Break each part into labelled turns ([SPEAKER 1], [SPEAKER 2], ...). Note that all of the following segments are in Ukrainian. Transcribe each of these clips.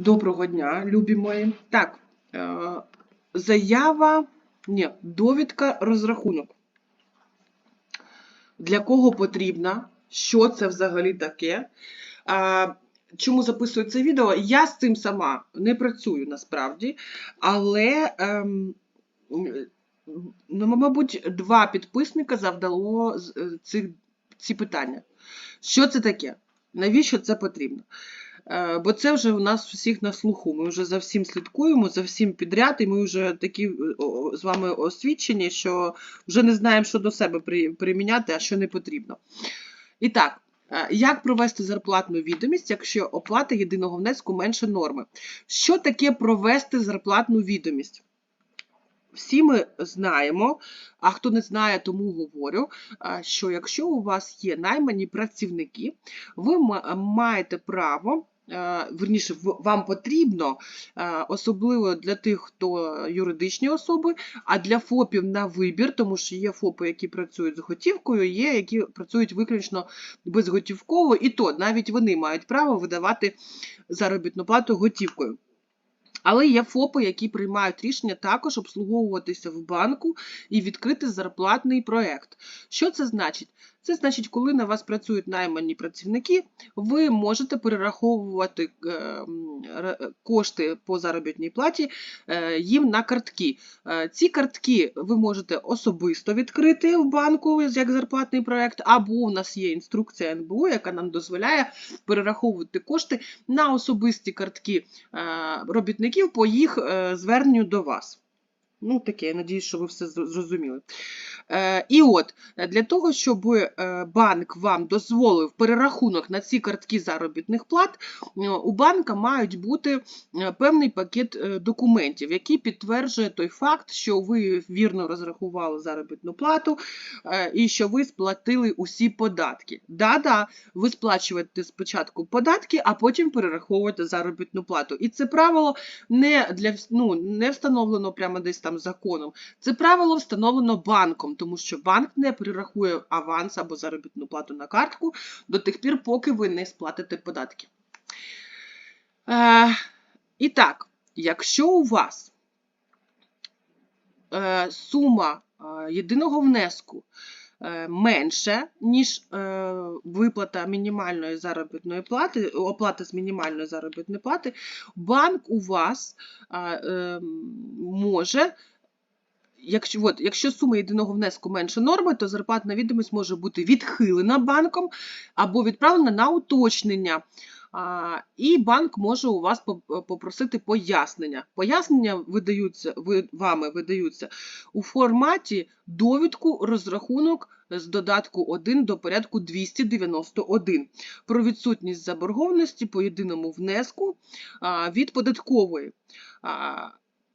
[SPEAKER 1] Доброго дня, любі мої. Так, е, заява, ні, довідка розрахунок. Для кого потрібна? Що це взагалі таке? Е, чому записую це відео? Я з цим сама не працюю насправді, але, ем, ну, мабуть, два підписника завдало е, ці питання. Що це таке? Навіщо це потрібно? Е, Бо це вже у нас всіх на слуху. Ми вже за всім слідкуємо, за всім підряд, і ми вже такі е, з вами освічені, що вже не знаємо, що до себе приміняти, а що не потрібно. І так, е, як провести зарплатну відомість, якщо оплата єдиного внеску менше норми? Що таке провести зарплатну відомість? Всі ми знаємо, а хто не знає, тому говорю, що якщо у вас є наймані працівники, ви маєте право, верніше, вам потрібно, особливо для тих, хто юридичні особи, а для ФОПів на вибір, тому що є ФОПи, які працюють з готівкою, є які працюють виключно безготівково, і то навіть вони мають право видавати заробітну плату готівкою. Але є ФОПи, які приймають рішення також обслуговуватися в банку і відкрити зарплатний проект. Що це значить? Це значить, коли на вас працюють наймані працівники, ви можете перераховувати е, ре- кошти по заробітній платі е, їм на картки. Е, Ці картки ви можете особисто відкрити в банку як зарплатний проект, або у нас є інструкція НБУ, яка нам дозволяє перераховувати кошти на особисті картки е, робітників по їх е, зверненню до вас. Ну, таке, я надіюсь, що ви все зрозуміли. Е, і от, е, для того, щоб е, банк вам дозволив перерахунок на ці картки заробітних плат, е, у банка мають бути певний пакет документів, який підтверджує той факт, що ви вірно розрахували заробітну плату і що ви сплатили усі податки. Да-да, ви сплачуєте спочатку податки, а потім перераховуєте заробітну плату. І це правило не для ну, не встановлено прямо десь там законом. Це правило встановлено банком, тому що банк не перерахує аванс або заробітну плату на картку до тих пір, поки ви не сплатите податки. Е, і так, якщо у вас е, сума е, єдиного внеску менше, ніж е, виплата мінімальної заробітної плати, оплата з мінімальної заробітної плати, банк у вас е, може. Якщо, от, якщо сума єдиного внеску менше норми, то зарплатна відомість може бути відхилена банком або відправлена на уточнення. І банк може у вас попросити пояснення. Пояснення видаються, ви, вами видаються у форматі довідку розрахунок з додатку 1 до порядку 291 про відсутність заборгованості по єдиному внеску від податкової.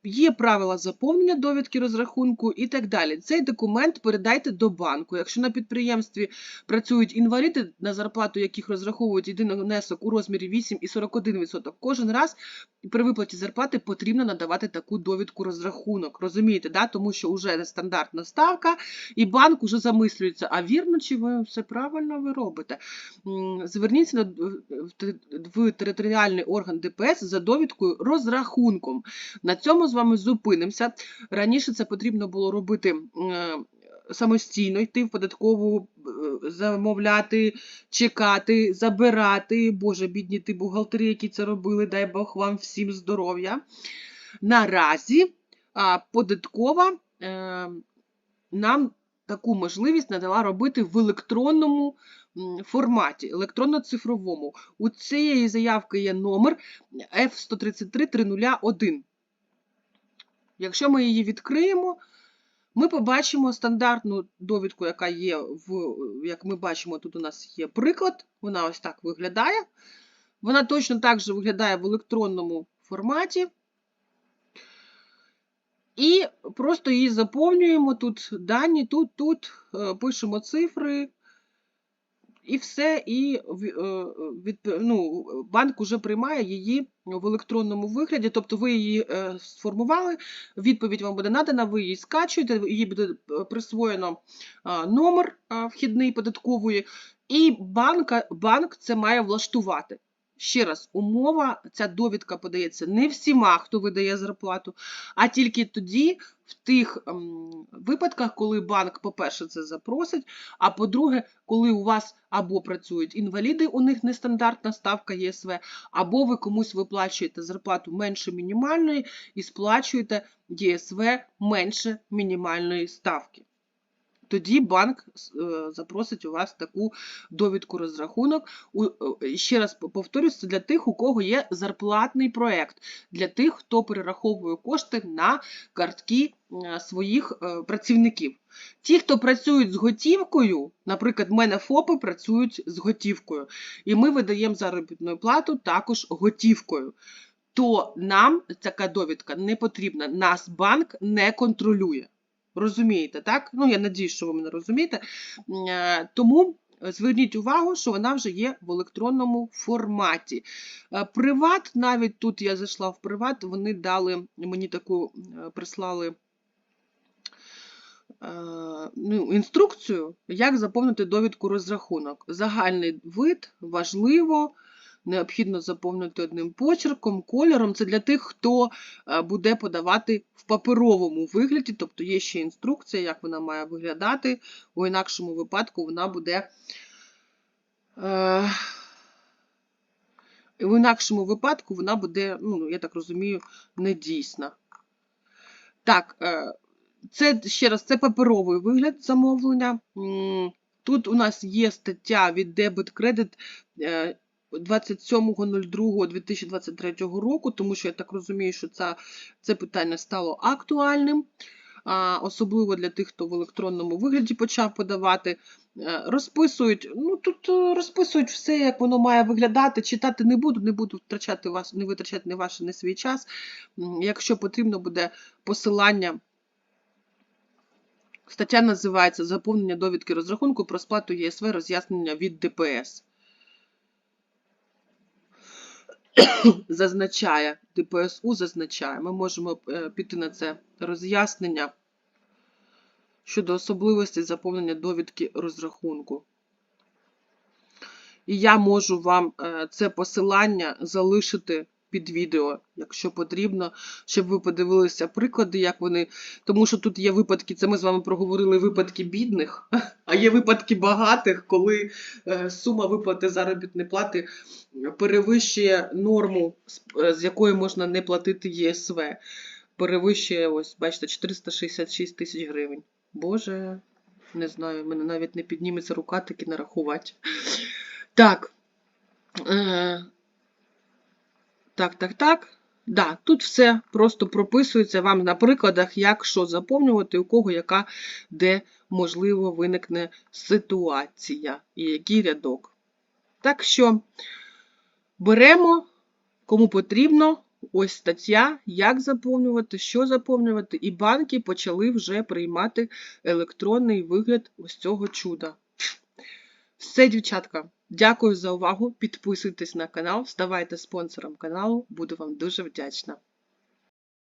[SPEAKER 1] Є правила заповнення довідки розрахунку і так далі. Цей документ передайте до банку. Якщо на підприємстві працюють інваліди, на зарплату яких розраховують єдиний внесок у розмірі 8 і 41%, кожен раз при виплаті зарплати потрібно надавати таку довідку розрахунок. Розумієте, да? тому що вже стандартна ставка, і банк уже замислюється, а вірно, чи ви все правильно ви робите. Зверніться в територіальний орган ДПС за довідкою розрахунком. На цьому вами зупинимося. Раніше це потрібно було робити е, самостійно, йти в податкову, е, замовляти, чекати, забирати. Боже, бідні ті бухгалтери, які це робили, дай Бог вам всім здоров'я. Наразі податкова е, нам таку можливість надала робити в електронному форматі, електронно-цифровому. У цієї заявки є номер F133-301. Якщо ми її відкриємо, ми побачимо стандартну довідку, яка є в, як ми бачимо, тут у нас є приклад, вона ось так виглядає. Вона точно так же виглядає в електронному форматі. І просто її заповнюємо тут дані, тут, тут е, пишемо цифри, і все, і е, від, ну, банк уже приймає її в електронному вигляді, тобто ви її е, сформували, відповідь вам буде надана, ви її скачуєте, їй буде е, присвоєно номер вхідний податкової, і банка, банк це має влаштувати. Ще раз, умова, ця довідка подається не всіма, хто видає зарплату, а тільки тоді, в тих ем, випадках, коли банк, по-перше, це запросить, а по-друге, коли у вас або працюють інваліди, у них нестандартна ставка ЄСВ, або ви комусь виплачуєте зарплату менше мінімальної і сплачуєте ЄСВ менше мінімальної ставки. Тоді банк е, запросить у вас таку довідку розрахунок. Е, Ще раз повторюсь, це для тих, у кого є зарплатний проект, для тих, хто перераховує кошти на картки е, своїх працівників. Ті, хто працюють з готівкою, наприклад, в мене ФОПи працюють з готівкою, і ми видаємо заробітну плату також готівкою. То нам така довідка не потрібна. Нас банк не контролює. Розумієте, так? Ну, я надію, що ви мене розумієте. Е, Тому зверніть увагу, що вона вже є в електронному форматі. Е, Приват, навіть тут я зайшла в приват, вони дали мені таку, е, прислали ну, інструкцію, як заповнити довідку розрахунок. Загальний вид, важливо, необхідно заповнити одним почерком, кольором. Це для тих, хто е, буде подавати в паперовому вигляді, тобто є ще інструкція, як вона має виглядати. У інакшому випадку вона буде. е, В інакшому випадку вона буде, ну, я так розумію, недійсна. Так, е, це ще раз, це паперовий вигляд замовлення. Тут у нас є стаття від дебет кредит 27.02.2023 року, тому що я так розумію, що це, це питання стало актуальним, особливо для тих, хто в електронному вигляді почав подавати. Е, Розписують, ну тут е, розписують все, як воно має виглядати. Читати не буду, не буду втрачати вас, не витрачати не ваш, не свій час. Якщо потрібно буде посилання. Стаття називається Заповнення довідки розрахунку про сплату ЄСВ роз'яснення від ДПС. Зазначає, ДПСУ зазначає. Ми можемо е, піти на це роз'яснення щодо особливостей заповнення довідки розрахунку. І я можу вам е, це посилання залишити під відео, якщо потрібно, щоб ви подивилися приклади, як вони. Тому що тут є випадки, це ми з вами проговорили випадки бідних, а є випадки багатих, коли е, сума виплати заробітної плати перевищує норму, з- е, якої можна не платити ЄСВ. Перевищує, ось, бачите, 466 тисяч гривень. Боже, не знаю, мене навіть не підніметься рука таки нарахувати. Так. Так, так, так. Да, тут все просто прописується вам на прикладах, як що заповнювати, у кого яка, де можливо виникне ситуація і який рядок. Так що беремо, кому потрібно, ось стаття, як заповнювати, що заповнювати, і банки почали вже приймати електронний вигляд ось цього чуда. Все, дівчатка, дякую за увагу. Підписуйтесь на канал, ставайте спонсором каналу, буду вам дуже вдячна.